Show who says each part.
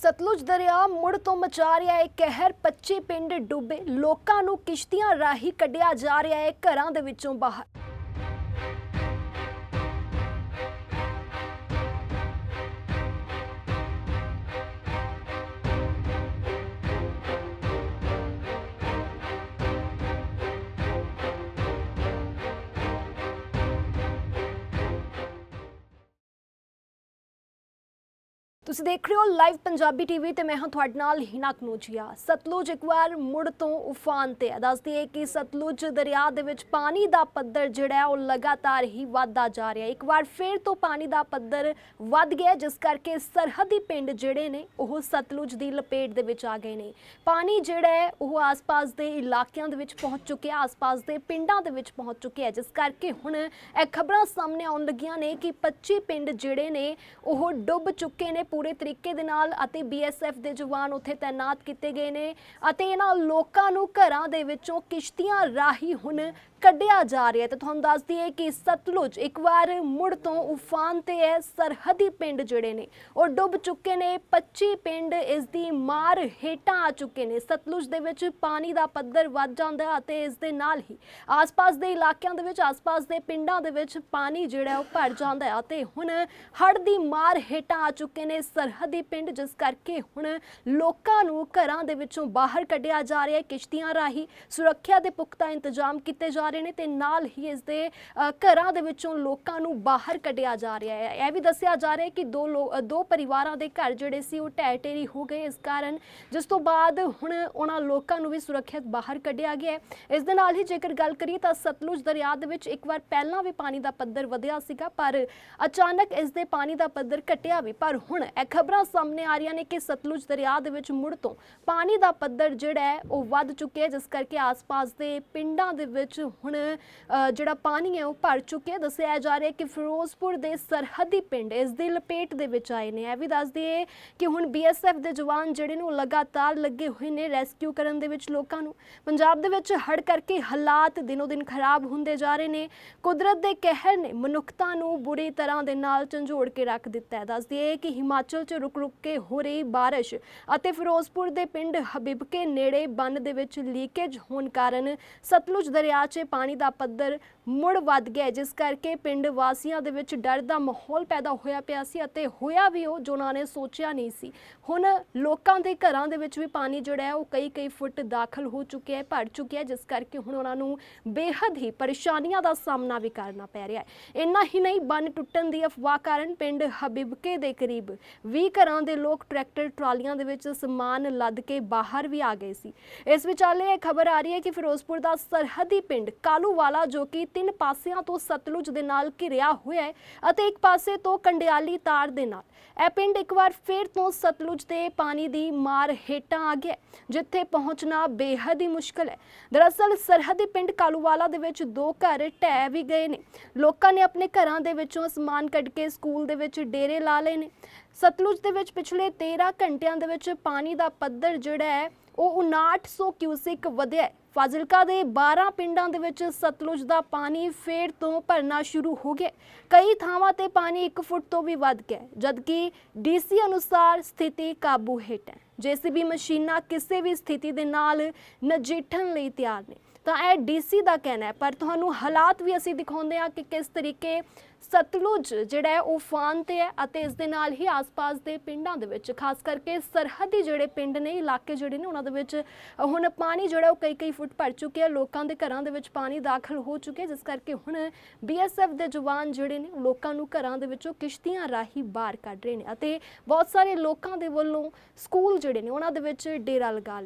Speaker 1: ਸਤਲੁਜ ਦਰਿਆ ਮੁੜ ਤੋਂ ਮਚਾ ਰਿਹਾ ਹੈ। ਕਹਿਰ 25 ਪਿੰਡ ਡੁੱਬੇ। ਲੋਕਾਂ ਨੂੰ ਕਿਸ਼ਤੀਆਂ ਰਾਹੀਂ ਕੱਢਿਆ ਜਾ ਰਿਹਾ ਹੈ। ਘਰਾਂ ਦੇ ਵਿੱਚੋਂ ਬਾਹਰ ਤੁਸੀਂ ਦੇਖ ਰਹੇ ਹੋ ਲਾਈਵ ਪੰਜਾਬੀ ਟੀਵੀ ਤੇ ਮੈਂ ਹਾਂ ਤੁਹਾਡੇ ਨਾਲ ਹਿਨਾ ਕਨੂਜੀਆ। ਸਤਲੁਜ ਇੱਕ ਵਾਰ ਮੁੜ ਤੋਂ ਉਫਾਨ ਤੇ ਹੈ। ਦੱਸਦੀ ਹੈ ਕਿ ਸਤਲੁਜ ਦਰਿਆ ਦੇ ਵਿੱਚ ਪਾਣੀ ਦਾ ਪੱਧਰ ਜਿਹੜਾ ਹੈ ਉਹ ਲਗਾਤਾਰ ਹੀ ਵਧਦਾ ਜਾ ਰਿਹਾ ਹੈ। ਇੱਕ ਵਾਰ ਫਿਰ ਤੋਂ ਪਾਣੀ ਦਾ ਪੱਧਰ ਵੱਧ ਗਿਆ ਜਿਸ ਕਰਕੇ ਸਰਹੱਦੀ ਪਿੰਡ ਜਿਹੜੇ ਨੇ, ਉਹ ਸਤਲੁਜ ਦੀ ਲਪੇਟ ਦੇ ਵਿੱਚ ਆ ਗਏ ਨੇ। ਪਾਣੀ ਜਿਹੜਾ ਹੈ, ਉਹ ਆਸ-ਪਾਸ ਦੇ ਇਲਾਕਿਆਂ ਦੇ ਵਿੱਚ ਪਹੁੰਚ ਚੁੱਕਿਆ ਆਸ-ਪਾਸ ਦੇ ਪਿੰਡਾਂ ਦੇ ਵਿੱਚ ਪਹੁੰਚ ਚੁੱਕਿਆ ਜਿਸ ਕਰਕੇ ਹੁਣ ਇਹ ਖਬਰਾਂ ਸਾਹਮਣੇ ਆਉਣ ਲੱਗੀਆਂ ਨੇ ਕਿ 25 ਪਿੰਡ ਜਿਹੜੇ ਨੇ, ਉਹ ਡੁੱਬ ਚੁੱਕੇ ਨੇ। ਪੂਰੇ ਤਰੀਕੇ ਦੇ ਨਾਲ ਅਤੇ ਬੀਐਸਐਫ ਦੇ ਜਵਾਨ ਉੱਥੇ ਤਾਇਨਾਤ ਕੀਤੇ ਗਏ ਨੇ ਅਤੇ ਇਹਨਾਂ ਲੋਕਾਂ ਨੂੰ ਘਰਾਂ ਦੇ ਵਿੱਚੋਂ ਕਿਸ਼ਤੀਆਂ ਰਾਹੀਂ ਹੁਣ ਕੱਢਿਆ ਜਾ ਰਿਹਾ ਹੈ। ਤੇ ਤੁਹਾਨੂੰ ਦੱਸ ਦਈਏ ਕਿ ਸਤਲੁਜ ਇੱਕ ਵਾਰ ਮੁੜ ਤੋਂ ਉਫਾਨ ਤੇ ਹੈ। ਸਰਹੱਦੀ ਪਿੰਡ ਜਿਹੜੇ ਨੇ, ਉਹ ਡੁੱਬ ਚੁੱਕੇ ਨੇ। 25 ਪਿੰਡ ਇਸ ਦੀ ਮਾਰ ਹੇਠਾਂ ਆ ਚੁੱਕੇ ਨੇ। ਸਤਲੁਜ ਦੇ ਵਿੱਚ ਪਾਣੀ ਦਾ ਪੱਧਰ ਵੱਧ ਜਾਂਦਾ ਅਤੇ ਇਸ ਦੇ ਨਾਲ ਹੀ ਆਸ-ਪਾਸ ਦੇ ਇਲਾਕਿਆਂ ਦੇ ਵਿੱਚ, ਆਸ-ਪਾਸ ਦੇ ਪਿੰਡਾਂ ਦੇ ਵਿੱਚ ਪਾਣੀ ਜਿਹੜਾ ਉਹ ਭਰ ਜਾਂਦਾ ਹੈ। ਅਤੇ ਹੁਣ ਹੜ੍ਹ ਦੀ ਮਾਰ ਹੇਠਾਂ ਆ ਚੁੱਕੇ ਨੇ ਸਰਹੱਦੀ ਪਿੰਡ, ਜਿਸ ਕਰਕੇ ਹੁਣ ਲੋਕਾਂ ਨੂੰ ਘਰਾਂ ਦੇ ਵਿੱਚੋਂ ਬਾਹਰ ਕੱਢਿਆ ਜਾ ਰਿਹਾ ਹੈ। ਕਿਸ਼ਤੀਆਂ ਰਾਹੀਂ ਸੁਰੱਖਿਆ ਦੇ ਪੁਖਤਾ ਇੰਤਜ਼ਾਮ ਕੀਤੇ ਜਾ ਰਹੇ ਨੇ ਤੇ ਨਾਲ ਹੀ ਇਸ ਦੇ ਘਰਾਂ ਦੇ ਵਿੱਚੋਂ ਲੋਕਾਂ ਨੂੰ ਬਾਹਰ ਕੱਢਿਆ ਜਾ ਰਿਹਾ ਹੈ। ਇਹ ਵੀ ਦੱਸਿਆ ਜਾ ਰਿਹਾ ਹੈ ਕਿ ਦੋ ਲੋ- ਦੋ ਪਰਿਵਾਰਾਂ ਦੇ ਘਰ ਜਿਹੜੇ ਸੀ ਉਹ ਢਹਿ ਢੇਰੀ ਹੋ ਗਏ ਇਸ ਕਾਰਨ। ਜਿਸ ਤੋਂ ਬਾਅਦ ਹੁਣ ਉਹਨਾਂ ਲੋਕਾਂ ਨੂੰ ਵੀ ਸੁਰੱਖਿਅਤ ਬਾਹਰ ਕੱਢਿਆ ਗਿਆ ਇਸ ਦੇ ਨਾਲ ਹੀ ਜੇਕਰ ਗੱਲ ਕਰੀਏ ਤਾਂ ਸਤਲੁਜ ਦਰਿਆ ਦੇ ਵਿੱਚ ਇੱਕ ਵਾਰ ਪਹਿਲਾਂ ਵੀ ਪਾਣੀ ਦਾ ਪੱਧਰ ਵਧਿਆ ਸੀਗਾ, ਪਰ ਅਚਾਨਕ ਇਸ ਦੇ ਪਾਣੀ ਦਾ ਪੱਧਰ ਘਟਿਆ ਵੀ। ਪਰ ਹੁਣ ਇਹ ਖਬਰਾਂ ਸਾਹਮਣੇ ਆ ਰਹੀਆਂ ਨੇ ਕਿ ਸਤਲੁਜ ਦਰਿਆ ਦੇ ਵਿੱਚ ਮੁੜ ਤੋਂ ਪਾਣੀ ਦਾ ਪੱਧਰ ਜਿਹੜਾ ਹੈ ਉਹ ਵੱਧ ਚੁੱਕਿਆ ਜਿਸ ਕਰਕੇ ਆਸ-ਪਾਸ ਦੇ ਪਿੰਡਾਂ ਦੇ ਵਿੱਚ ਹੁਣ ਜਿਹੜਾ ਪਾਣੀ ਹੈ ਉਹ ਭਰ ਚੁੱਕਿਆ ਦੱਸਿਆ ਜਾ ਰਿਹਾ ਕਿ ਫਿਰੋਜ਼ਪੁਰ ਦੇ ਸਰਹੱਦੀ ਪਿੰਡ ਇਸ ਦੀ ਲਪੇਟ ਦੇ ਵਿੱਚ ਆਏ ਨੇ। ਇਹ ਵੀ ਦੱਸ ਦਈਏ ਕਿ ਹੁਣ ਬੀਐਸਐਫ ਦੇ ਜਵਾਨ ਜਿਹੜੇ ਨੇ ਉਹ ਲਗਾਤਾਰ ਲੱਗੇ ਹੋਏ ਨੇ ਰੈਸਕਿਊ ਕਰਨ ਦੇ ਵਿੱਚ ਲੋਕਾਂ ਨੂੰ। ਪੰਜਾਬ ਦੇ ਵਿੱਚ ਹੜ੍ਹ ਕਰਕੇ ਹਾਲਾਤ ਦਿਨੋ ਦਿਨ ਖਰਾਬ ਹੁੰਦੇ ਜਾ ਰਹੇ ਨੇ। ਕੁਦਰਤ ਦੇ ਕਹਿਰ ਨੇ ਮਨੁੱਖਤਾ ਨੂੰ ਬੁਰੀ ਤਰ੍ਹਾਂ ਦੇ ਨਾਲ ਝੰਜੋੜ ਕੇ ਰੱਖ ਦਿੱਤਾ ਹੈ। ਦੱਸ ਦਈਏ ਕਿ ਹਿਮਾਚਲ 'ਚ ਰੁਕ-ਰੁਕ ਕੇ ਹੋ ਰਹੀ ਬਾਰਿਸ਼ ਅਤੇ ਫਿਰੋਜ਼ਪੁਰ ਦੇ ਪਿੰਡ ਹਬੀਬਕੇ ਨੇੜੇ ਬੰਨ ਦੇ ਵਿੱਚ ਲੀਕੇਜ ਹੋਣ ਕਾਰਨ ਸਤਲੁਜ ਦਰਿਆ 'ਚ ਪਾਣੀ ਦਾ ਪੱਧਰ ਮੁੜ ਵੱਧ ਗਿਆ ਜਿਸ ਕਰਕੇ ਪਿੰਡ ਵਾਸੀਆਂ ਦੇ ਵਿੱਚ ਡਰ ਦਾ ਮਾਹੌਲ ਪੈਦਾ ਹੋਇਆ ਪਿਆ ਸੀ ਅਤੇ ਹੋਇਆ ਵੀ ਉਹ, ਜੋ ਉਹਨਾਂ ਨੇ ਸੋਚਿਆ ਨਹੀਂ ਸੀ। ਹੁਣ ਲੋਕਾਂ ਦੇ ਘਰਾਂ ਦੇ ਵਿੱਚ ਵੀ ਪਾਣੀ ਜਿਹੜਾ ਹੈ, ਉਹ ਕਈ ਕਈ ਫੁੱਟ ਦਾਖਲ ਹੋ ਚੁੱਕਿਆ ਹੈ, ਭਰ ਚੁੱਕਿਆ ਹੈ, ਜਿਸ ਕਰਕੇ ਹੁਣ ਉਹਨਾਂ ਨੂੰ ਬੇਹੱਦ ਹੀ ਪਰੇਸ਼ਾਨੀਆਂ ਦਾ ਸਾਹਮਣਾ ਵੀ ਕਰਨਾ ਪੈ ਰਿਹਾ ਹੈ। ਇੰਨਾ ਹੀ ਨਹੀਂ, ਬੰਨ ਟੁੱਟਣ ਦੀ ਅਫਵਾਹ ਕਾਰਨ ਪਿੰਡ ਹਬੀਬਕੇ ਦੇ ਕਰੀਬ 20 ਘਰਾਂ ਦੇ ਲੋਕ ਟਰੈਕਟਰ ਟਰਾਲੀਆਂ ਦੇ ਵਿੱਚ ਸਮਾਨ ਲੱਦ ਕੇ ਬਾਹਰ ਵੀ ਆ ਗਏ ਸੀ। ਇਸ ਵਿਚਾਲੇ ਇਹ ਖਬਰ ਆ ਰਹੀ ਹੈ ਕਿ ਫਿਰੋਜ਼ਪੁਰ ਦਾ ਸਰਹੱਦੀ ਪਿੰਡ ਕਾਲੂਵਾਲਾ ਜੋ ਕਿ ਤਿੰਨ ਪਾਸਿਆਂ ਤੋਂ ਸਤਲੁਜ ਦੇ ਨਾਲ ਘਿਰਿਆ ਹੋਇਆ ਹੈ ਅਤੇ ਇੱਕ ਪਾਸੇ ਤੋਂ ਕੰਡਿਆਲੀ ਤਾਰ ਦੇ ਨਾਲ। ਇਹ ਪਿੰਡ ਇੱਕ ਵਾਰ ਫਿਰ ਤੋਂ ਸਤਲੁਜ ਦੇ ਪਾਣੀ ਦੀ ਮਾਰ ਹੇਠਾਂ ਆ ਗਿਆ ਜਿੱਥੇ ਪਹੁੰਚਣਾ ਬੇਹੱਦ ਹੀ ਮੁਸ਼ਕਲ ਹੈ। ਦਰਅਸਲ ਸਰਹੱਦੀ ਪਿੰਡ ਕਾਲੂਵਾਲਾ ਦੇ ਵਿੱਚ ਦੋ ਘਰ ਢਹਿ ਵੀ ਗਏ ਨੇ। ਲੋਕਾਂ ਨੇ ਆਪਣੇ ਘਰਾਂ ਦੇ ਵਿੱਚੋਂ ਸਮਾਨ ਕੱਢ ਕੇ ਸਕੂਲ ਦੇ ਵਿੱਚ ਡੇਰੇ ਲਾ ਲਏ ਨੇ। ਸਤਲੁਜ ਦੇ ਵਿੱਚ ਪਿਛਲੇ 13 ਘੰਟਿਆਂ ਦੇ ਵਿੱਚ ਪਾਣੀ ਦਾ ਪੱਧਰ ਜਿਹੜਾ ਹੈ ਉਹ 5900 ਕਿਊਸਿਕ ਵਧਿਆ ਫਾਜ਼ਿਲਕਾ ਦੇ 12 ਪਿੰਡਾਂ ਦੇ ਵਿੱਚ ਸਤਲੁਜ ਦਾ ਪਾਣੀ ਫੇਰ ਤੋਂ ਭਰਨਾ ਸ਼ੁਰੂ ਹੋ ਗਿਆ ਕਈ ਥਾਵਾਂ ਤੇ ਪਾਣੀ 1 ਫੁੱਟ ਤੋਂ ਵੀ ਵੱਧ ਗਿਆ ਹੈ, ਜਦਕਿ ਡੀਸੀ ਅਨੁਸਾਰ ਸਥਿਤੀ ਕਾਬੂ ਹੇਠ ਹੈ। ਜੇਸੀਬੀ ਮਸ਼ੀਨਾਂ ਕਿਸੇ ਵੀ ਸਥਿਤੀ ਦੇ ਨਾਲ ਨਜਿੱਠਣ ਲਈ ਤਿਆਰ ਨੇ। ਤਾਂ ਇਹ ਡੀਸੀ ਦਾ ਕਹਿਣਾ ਹੈ, ਪਰ ਤੁਹਾਨੂੰ ਹਾਲਾਤ ਵੀ ਅਸੀਂ ਦਿਖਾਉਂਦੇ ਹਾਂ ਕਿ ਕਿਸ ਤਰੀਕੇ ਸਤਲੁਜ ਜਿਹੜਾ ਹੈ ਉਹ ਫਾਨ ਤੇ ਹੈ ਅਤੇ ਇਸ ਦੇ ਨਾਲ ਹੀ ਆਸ-ਪਾਸ ਦੇ ਪਿੰਡਾਂ ਦੇ ਵਿੱਚ, ਖਾਸ ਕਰਕੇ ਸਰਹੱਦੀ ਜਿਹੜੇ ਪਿੰਡ ਨੇ, ਇਲਾਕੇ ਜਿਹੜੇ ਨੇ, ਉਹਨਾਂ ਦੇ ਵਿੱਚ ਹੁਣ ਪਾਣੀ ਜਿਹੜਾ ਉਹ ਕਈ-ਕਈ ਫੁੱਟ ਭਰ ਚੁੱਕਿਆ ਲੋਕਾਂ ਦੇ ਘਰਾਂ ਦੇ ਵਿੱਚ ਪਾਣੀ ਦਾਖਲ ਹੋ ਚੁੱਕਿਆ ਜਿਸ ਕਰਕੇ ਹੁਣ ਬੀਐਸਐਫ ਦੇ ਜਵਾਨ ਜਿਹੜੇ ਨੇ, ਲੋਕਾਂ ਨੂੰ ਘਰਾਂ ਦੇ ਵਿੱਚੋਂ ਕਿਸ਼ਤੀਆਂ ਰਾਹੀਂ ਬਾਹਰ ਕੱਢ ਰਹੇ ਨੇ ਅਤੇ ਬਹੁਤ ਸਾਰੇ ਲੋਕਾਂ ਦੇ ਵੱਲੋਂ ਸਕੂਲ ਜਿਹੜੇ ਨੇ, ਉਹਨਾਂ ਦੇ ਵਿੱਚ ਡੇਰਾ ਲਗਾ ਲਿਆ।